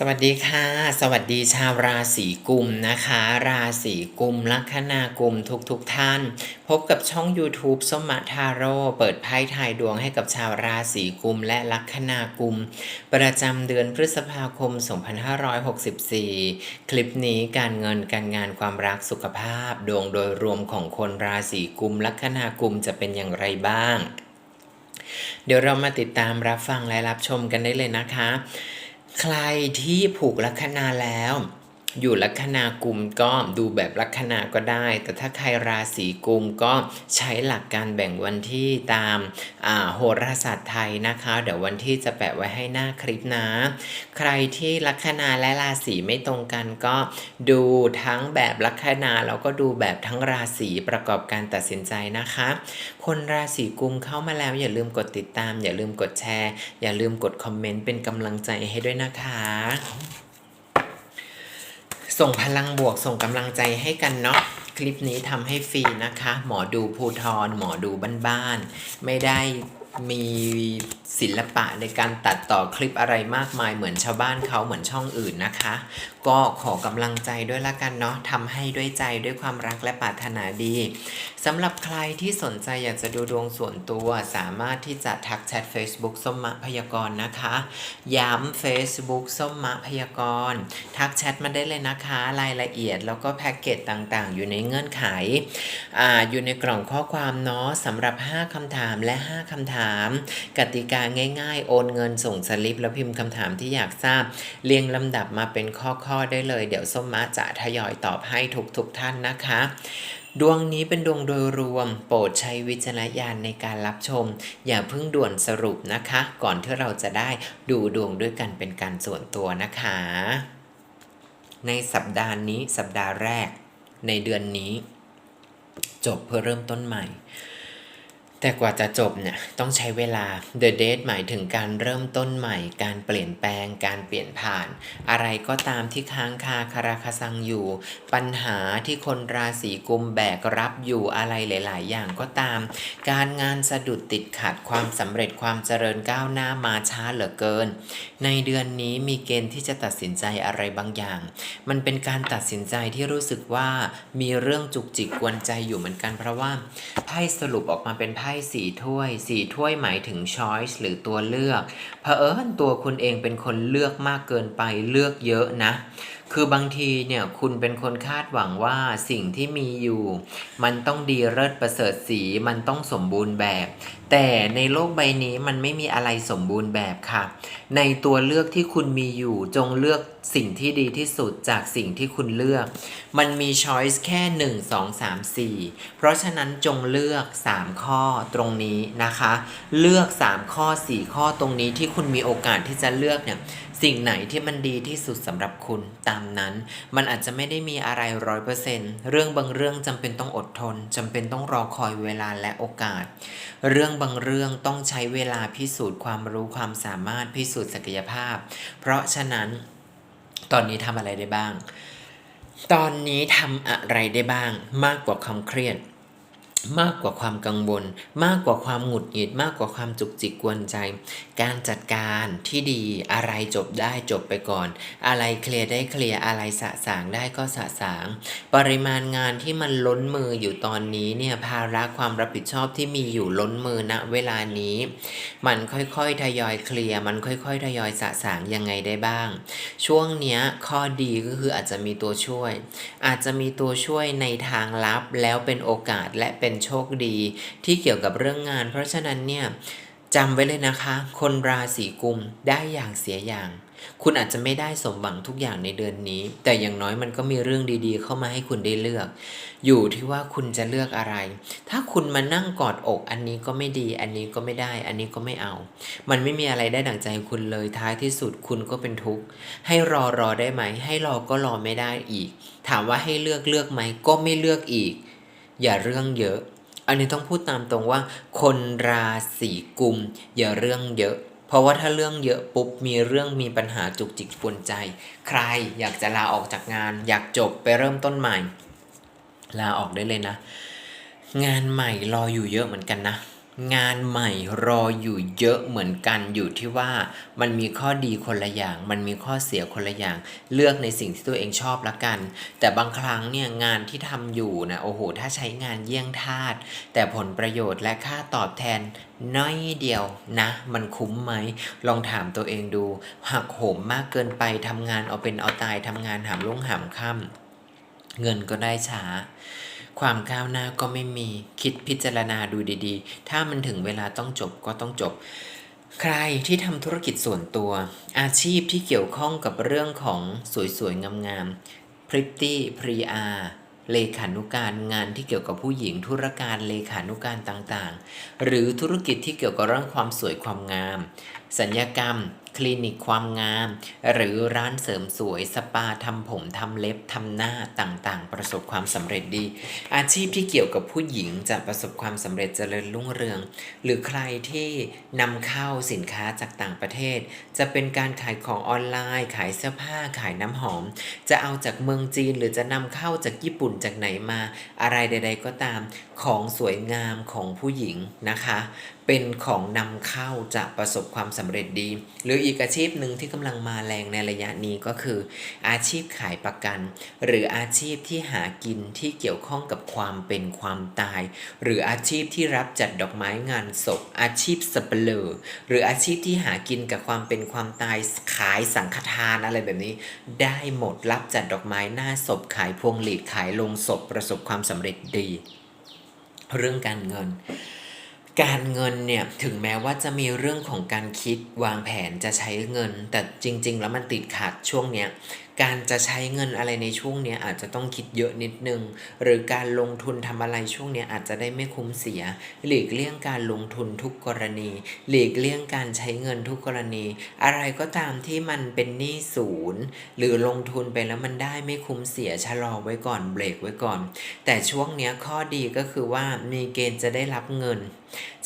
สวัสดีค่ะ สวัสดีชาวราศีกุมนะคะ ราศีกุมลัคนากุมทุกทุกท่าน พบกับช่อง YouTube ส้มมะทาโร่เปิดไพ่ทายดวงให้กับชาวราศีกุมและลัคนากุม ประจำเดือนพฤษภาคม 2564 คลิปนี้การเงินการงานความรักสุขภาพ ดวงโดยรวมของคนราศีกุมลัคนากุมจะเป็นอย่างไรบ้าง เดี๋ยวเรามาติดตามรับฟังและรับชมกันได้เลยนะคะ ใครที่ผูกลัคนาแล้ว อยู่ลัคนากุมก็ดูแบบลัคนาก็ได้ แต่ถ้าใครราศีกุมก็ใช้หลักการแบ่งวันที่ตามอ่าโหราศาสตร์ไทยนะคะ เดี๋ยววันที่จะแปะไว้ให้หน้าคลิปนะ ใครที่ลัคนาและราศีไม่ตรงกันก็ดูทั้งแบบลัคนาแล้วก็ดูแบบทั้งราศีประกอบการตัดสินใจนะคะ คนราศีกุมเข้ามาแล้วอย่าลืมกดติดตาม อย่าลืมกดแชร์ อย่าลืมกดคอมเมนต์เป็นกำลังใจให้ด้วยนะคะ ส่งพลังบวกส่งกำลังใจให้กันเนาะคลิปนี้ทำให้ฟรีนะคะ หมอดูภูทรหมอดูบ้านๆไม่ได้มีศิลปะในการตัดต่อคลิปอะไรมากมายเหมือนชาวบ้านเขาเหมือนช่องอื่นนะคะก็ขอกำลังใจด้วยละกันเนาะทำให้ด้วยใจด้วยความรักและปรารถนาดีสำหรับใครที่สนใจอยากจะดูดวงส่วนตัว สามารถที่จะทักแชท Facebook ส้มมะพยากรณ์นะคะ ย้ำ Facebook ส้มมะพยากรณ์ทักแชทมาได้เลยนะคะรายละเอียดแล้วก็แพ็กเกจต่างๆ อยู่ในเงื่อนไขอ่าอยู่ในกล่องข้อความเนาะสำหรับ 5คำถามและ 5คำถาม กติกาง่าย ๆ โอนเงินส่งสลิป แล้วพิมพ์คำถามที่อยากทราบ เรียงลำดับมาเป็นข้อๆได้เลย เดี๋ยวส้มมะจะทยอยตอบให้ทุกๆท่านนะคะ ดวงนี้เป็นดวงโดยรวม โปรดใช้วิจารณญาณในการรับชม อย่าเพิ่งด่วนสรุปนะคะ ก่อนที่เราจะได้ดูดวงด้วยกันเป็นการส่วนตัวนะคะ ในสัปดาห์นี้สัปดาห์แรกในเดือนนี้ จบเพื่อเริ่มต้นใหม่ แต่กว่าจะจบเนี่ยต้องใช้เวลา The Date หมายถึงการเริ่มต้นใหม่ การเปลี่ยนแปลง การเปลี่ยนผ่าน อะไรก็ตามที่ค้างคาคาราคาซังอยู่ ปัญหาที่คนราศีกุมแบกรับอยู่อะไรหลาย ๆ อย่างก็ตาม การงานสะดุดติดขัดความสำเร็จความเจริญก้าวหน้ามาช้าเหลือเกิน ในเดือนนี้มีเกณฑ์ที่จะตัดสินใจอะไรบางอย่าง มันเป็นการตัดสินใจที่รู้สึกว่ามีเรื่องจุกจิกกวนใจอยู่เหมือนกันเพราะว่าไพ่สรุปออกมาเป็นไพ่สีถ้วยสีถ้วยหมายถึง choice หรือตัวเลือกเผอิญตัวคุณเองเป็นคนเลือกมากเกินไปเลือกเยอะนะ คือบางทีเนี่ยคุณเป็นคนคาดหวังว่าสิ่งที่มีอยู่ มันต้องดีเลิศประเสริฐสีมันต้องสมบูรณ์แบบ แต่ในโลกใบนี้มันไม่มีอะไรสมบูรณ์แบบค่ะ ในตัวเลือกที่คุณมีอยู่จงเลือกสิ่งที่ดีที่สุดจากสิ่งที่คุณเลือก มันมีช้อยส์แค่ 1 2 3 4 เพราะฉะนั้นจงเลือก 3 ข้อตรงนี้นะคะ เลือก 3 ข้อ 4 ข้อตรงนี้ที่คุณมีโอกาสที่จะเลือกเนี่ยสิ่งไหนที่มันดีที่สุดสำหรับคุณตามนั้น มันอาจจะไม่ได้มีอะไรร้อยเปอร์เซนต์เรื่องบางเรื่องจำเป็นต้องอดทนจำเป็นต้องรอคอยเวลาและโอกาส เรื่องบางเรื่องต้องใช้เวลาพิสูจน์ความรู้ความสามารถพิสูจน์ศักยภาพ เพราะฉะนั้นตอนนี้ทำอะไรได้บ้าง ตอนนี้ทำอะไรได้บ้างมากกว่าความเครียด มากกว่าความกังวล มากกว่าความหงุดหงิด มากกว่าความจุกจิกกวนใจ การจัดการที่ดีอะไรจบได้จบไปก่อน อะไรเคลียร์ได้เคลียร์อะไรสะสางได้ก็สะสาง ปริมาณงานที่มันล้นมืออยู่ตอนนี้เนี่ยภาระความรับผิดชอบที่มีอยู่ล้นมือณเวลานี้ มันค่อยๆทยอยเคลียร์มันค่อยๆทยอยสะสางยังไงได้บ้าง ช่วงเนี้ยข้อดีก็คืออาจจะมีตัวช่วย อาจจะมีตัวช่วยในทางลับแล้วเป็นโอกาสและเป็นโชคดีที่เกี่ยวกับเรื่องงาน เพราะฉะนั้นเนี่ยจำไว้เลยนะคะ คนราศีกุมได้อย่างเสียอย่าง คุณอาจจะไม่ได้สมหวังทุกอย่างในเดือนนี้ แต่อย่างน้อยมันก็มีเรื่องดีๆ เข้ามาให้คุณได้เลือก อยู่ที่ว่าคุณจะเลือกอะไร ถ้าคุณมานั่งกอดอก อันนี้ก็ไม่ดี อันนี้ก็ไม่ได้ อันนี้ก็ไม่เอา มันไม่มีอะไรได้ดั่งใจคุณเลยท้ายที่สุดคุณก็เป็นทุกข์ให้รอรอได้ไหม ให้รอก็รอไม่ได้อีก ถามว่าให้เลือกเลือกไหมก็ไม่เลือกอีก อย่าเรื่องเยอะ อันนี้ต้องพูดตามตรงว่า คนราศีกุม อย่าเรื่องเยอะ เพราะว่าถ้าเรื่องเยอะปุ๊บมีเรื่องมีปัญหาจุกจิกปวนใจ ใครอยากจะลาออกจากงาน อยากจบไปเริ่มต้นใหม่ ลาออกได้เลยนะ งานใหม่รออยู่เยอะเหมือนกันนะ งานใหม่รออยู่เยอะเหมือนกันอยู่ที่ว่ามันมีข้อดีคนละอย่าง มันมีข้อเสียคนละอย่าง เลือกในสิ่งที่ตัวเองชอบละกัน แต่บางครั้งเนี่ยงานที่ทำอยู่นะโอ้โหถ้าใช้งานเยี่ยงทาสแต่ผลประโยชน์และค่าตอบแทนน้อยเดียวนะ มันคุ้มไหม ลองถามตัวเองดูหักโหมมากเกินไปทำงานเอาเป็นเอาตายทำงานหามลุ่งหามค่ำเงินก็ได้ช้า ความก้าวหน้าก็ไม่มีคิดพิจารณาดูดีๆ ถ้ามันถึงเวลาต้องจบก็ต้องจบ ใครที่ทำธุรกิจส่วนตัว อาชีพที่เกี่ยวข้องกับเรื่องของสวยๆ งามๆพริตตี้พรีอาเลขานุการงานที่เกี่ยวกับผู้หญิงธุรการเลขานุการต่างๆ หรือธุรกิจที่เกี่ยวกับเรื่องความสวยความงาม สัญญกรรม คลินิกความงาม หรือร้านเสริมสวยสปาทำผมทำเล็บทำหน้าต่างๆ ประสบความสำเร็จดี อาชีพที่เกี่ยวกับผู้หญิงจะประสบความสำเร็จเจริญรุ่งเรือง หรือใครที่นำเข้าสินค้าจากต่างประเทศ จะเป็นการขายของออนไลน์ ขายเสื้อผ้าขายน้ำหอม จะเอาจากเมืองจีนหรือจะนำเข้าจากญี่ปุ่นจากไหนมา อะไรใด ๆ ก็ตามของสวยงามของผู้หญิงนะคะ เป็นของนำเข้าจะประสบความสำเร็จดี หรืออีกอาชีพหนึ่งที่กำลังมาแรงในระยะนี้ก็คือ อาชีพขายประกัน หรืออาชีพที่หากินที่เกี่ยวข้องกับความเป็นความตาย หรืออาชีพที่รับจัดดอกไม้งานศพ อาชีพสับเปลอหรืออาชีพที่หากินกับความเป็นความตายขายสังฆทานอะไรแบบนี้ ได้หมดรับจัดดอกไม้หน้าศพขายพวงหลีดขายลงศพประสบความสำเร็จดี เรื่องการเงิน การเงินเนี่ยถึงแม้ว่าจะมีเรื่องของการคิดวางแผนจะใช้เงิน แต่จริง ๆ แล้วมันติดขัดช่วงเนี้ย การจะใช้เงินอะไรในช่วงนี้อาจจะต้องคิดเยอะนิดนึง หรือการลงทุนทำอะไรช่วงนี้อาจจะได้ไม่คุ้มเสีย หลีกเลี่ยงการลงทุนทุกกรณี หลีกเลี่ยงการใช้เงินทุกกรณี อะไรก็ตามที่มันเป็นหนี้ศูนย์ หรือลงทุนไปแล้วมันได้ไม่คุ้มเสียชะลอไว้ก่อนเบรกไว้ก่อน แต่ช่วงนี้ข้อดีก็คือว่ามีเกณฑ์จะได้รับเงิน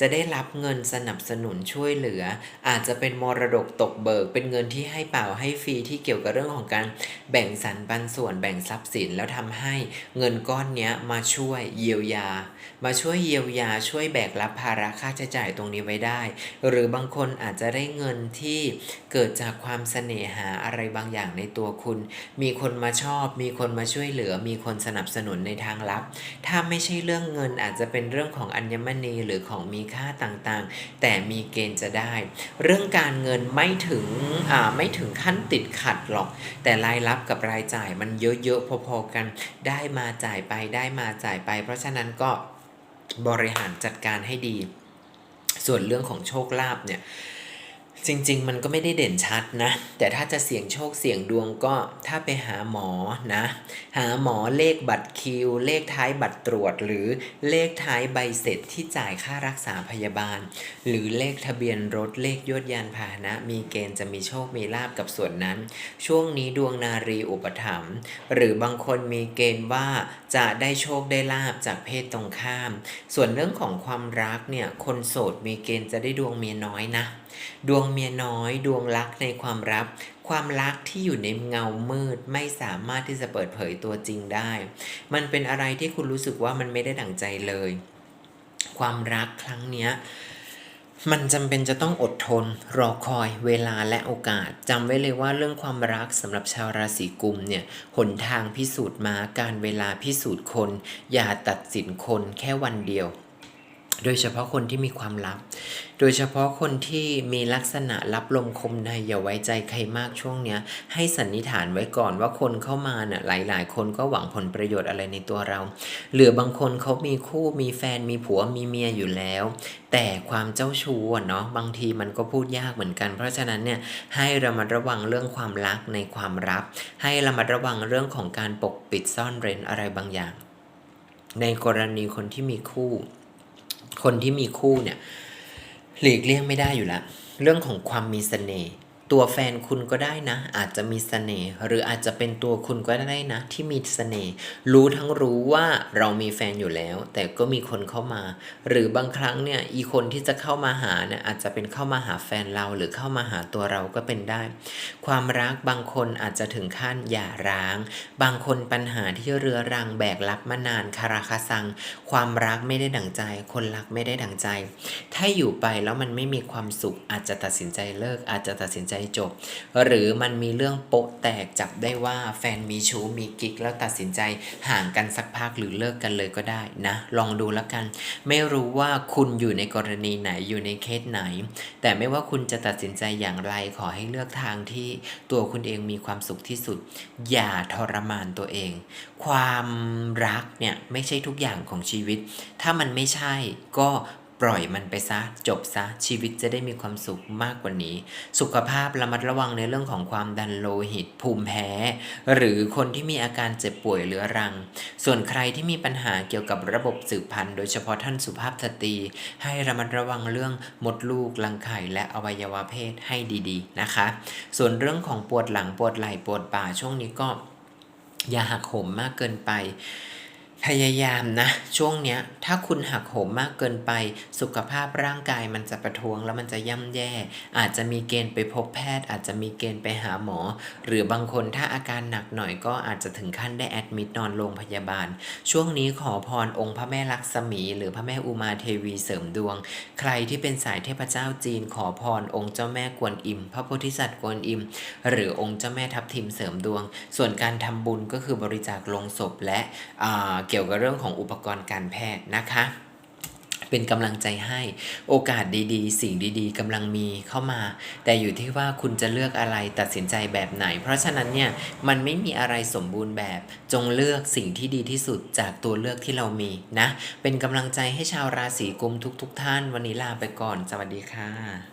จะได้รับเงินสนับสนุนช่วยเหลือ อาจจะเป็นมรดกตกเบิกเป็นเงินที่ให้เปล่าให้ฟรีที่เกี่ยวกับเรื่องของการแบ่งสรรปันส่วนแบ่งทรัพย์สินแล้วทำให้เงินก้อนเนี้ยมาช่วยเยียวยา มาช่วยเยียวยาช่วยแบกรับภาระค่าใช้จ่ายตรงนี้ไว้ได้ หรือบางคนอาจจะได้เงินที่เกิดจากความเสน่หาอะไรบางอย่างในตัวคุณ มีคนมาชอบ มีคนมาช่วยเหลือ มีคนสนับสนุนในทางลับ ถ้าไม่ใช่เรื่องเงินอาจจะเป็นเรื่องของอัญมณีหรือของมีค่าต่างๆ แต่มีเกณฑ์จะได้ เรื่องการเงินไม่ถึงไม่ถึงขั้นติดขัดหรอก แต่รายรับกับรายจ่ายมันเยอะๆพอๆกัน ได้มาจ่ายไปได้มาจ่ายไป เพราะฉะนั้นก็บริหารจัดการให้ดี ส่วนเรื่องของโชคลาภเนี่ย จริงๆ มันก็ไม่ได้เด่นชัดนะ แต่ถ้าจะเสี่ยงโชคเสี่ยงดวงก็ถ้าไปหาหมอนะ หาหมอเลขบัตรคิว เลขท้ายบัตรตรวจ หรือเลขท้ายใบเสร็จที่จ่ายค่ารักษาพยาบาล หรือเลขทะเบียนรถเลขยวดยานพาหนะ มีเกณฑ์จะมีโชคมีลาบกับส่วนนั้น ช่วงนี้ดวงนารีอุปถัมภ์หรือบางคนมีเกณฑ์ว่าจะได้โชคได้ลาบจากเพศตรงข้าม ส่วนเรื่องของความรักเนี่ยคนโสดมีเกณฑ์จะได้ดวงเมียน้อยนะ ดวงเมียน้อยดวงรักในความรัก ความรักที่อยู่ในเงามืดไม่สามารถที่จะเปิดเผยตัวจริงได้ มันเป็นอะไรที่คุณรู้สึกว่ามันไม่ได้ดั่งใจเลย ความรักครั้งเนี้ยมันจำเป็นจะต้องอดทน รอคอยเวลาและโอกาสจำไว้เลยว่าเรื่องความรักสำหรับชาวราศีกุมเนี่ยหนทางพิสูจน์มาการเวลาพิสูจน์คน อย่าตัดสินคนแค่วันเดียว โดยเฉพาะคนที่มีความลับ โดยเฉพาะคนที่มีลักษณะรับลมคมในอย่าไว้ใจใครมากช่วงเนี้ย ให้สันนิษฐานไว้ก่อนว่าคนเข้ามาเน่ะหลาย ๆ คนก็หวังผลประโยชน์อะไรในตัวเรา หรือบางคนเขามีคู่มีแฟนมีผัวมีเมียอยู่แล้ว แต่ความเจ้าชู้เนาะบางทีมันก็พูดยากเหมือนกัน เพราะฉะนั้นเนี่ยให้ระมัดระวังเรื่องความรักในความลับให้ระมัดระวังเรื่องของการปกปิดซ่อนเร้นอะไรบางอย่าง ในกรณีคนที่มีคู่ คนที่มีคู่เนี่ยหลีกเลี่ยงไม่ได้อยู่แล้ว เรื่องของความมีเสน่ห์ ตัวแฟนคุณก็ได้นะ อาจจะมีเสน่ห์หรืออาจจะเป็นตัวคุณก็ได้นะ ที่มีเสน่ห์รู้ทั้งรู้ว่าเรามีแฟนอยู่แล้ว แต่ก็มีคนเข้ามา หรือบางครั้งเนี่ยอีคนที่จะเข้ามาหาเนี่ยอาจจะเป็นเข้ามาหาแฟนเราหรือเข้ามาหาตัวเราก็เป็นได้ ความรักบางคนอาจจะถึงขั้นหย่าร้าง บางคนปัญหาที่เรือรังแบกรับมานานคาราคาซัง ความรักไม่ได้ดั่งใจ คนรักไม่ได้ดั่งใจ ถ้าอยู่ไปแล้วมันไม่มีความสุขอาจจะตัดสินใจเลิกอาจจะตัดสินใจจบ หรือมันมีเรื่องโปะแตกจับได้ว่าแฟนมีชู้มีกิ๊กแล้วตัดสินใจห่างกันสักพักหรือเลิกกันเลยก็ได้นะ ลองดูแล้วกัน ไม่รู้ว่าคุณอยู่ในกรณีไหนอยู่ในเคสไหน แต่ไม่ว่าคุณจะตัดสินใจอย่างไรขอให้เลือกทางที่ตัวคุณเองมีความสุขที่สุด อย่าทรมานตัวเอง ความรักเนี่ยไม่ใช่ทุกอย่างของชีวิต ถ้ามันไม่ใช่ก็ ปล่อยมันไปซะ จบซะ ชีวิตจะได้มีความสุขมากกว่านี้ สุขภาพระมัดระวังในเรื่องของความดันโลหิต ภูมิแพ้ หรือคนที่มีอาการเจ็บป่วยเรื้อรัง ส่วนใครที่มีปัญหาเกี่ยวกับระบบสืบพันธุ์โดยเฉพาะท่านสุภาพสตรี ให้ระมัดระวังเรื่องมดลูกรังไข่และอวัยวะเพศให้ดีๆนะคะ ส่วนเรื่องของปวดหลังปวดไหล่ปวดบ่าช่วงนี้ก็อย่าหักโหมมากเกินไป พยายามนะ ช่วงเนี้ย ถ้าคุณหักโหมมากเกินไป สุขภาพร่างกายมันจะประท้วงแล้วมันจะย่ำแย่ อาจจะมีเกณฑ์ไปพบแพทย์ อาจจะมีเกณฑ์ไปหาหมอ หรือบางคนถ้าอาการหนักหน่อยก็อาจจะถึงขั้นได้แอดมิดนอนโรงพยาบาล ช่วงนี้ขอพรองค์พระแม่ลักษมี หรือพระแม่อุมาเทวีเสริมดวง ใครที่เป็นสายเทพเจ้าจีนขอพรองค์เจ้าแม่กวนอิม พระโพธิสัตว์กวนอิม หรือองค์เจ้าแม่ทับทิมเสริมดวง ส่วนการทำบุญก็คือบริจาคลงศพและอ่าเกี่ยวกับเรื่องของอุปกรณ์การแพทย์นะคะ เป็นกำลังใจให้โอกาสดีๆ สิ่งดีๆกำลังมีเข้ามา แต่อยู่ที่ว่าคุณจะเลือกอะไรตัดสินใจแบบไหน เพราะฉะนั้นเนี่ยมันไม่มีอะไรสมบูรณ์แบบ จงเลือกสิ่งที่ดีที่สุดจากตัวเลือกที่เรามีนะ เป็นกำลังใจให้ชาวราศีกุมทุกๆทท่าน วันนี้ลาไปก่อน สวัสดีค่ะ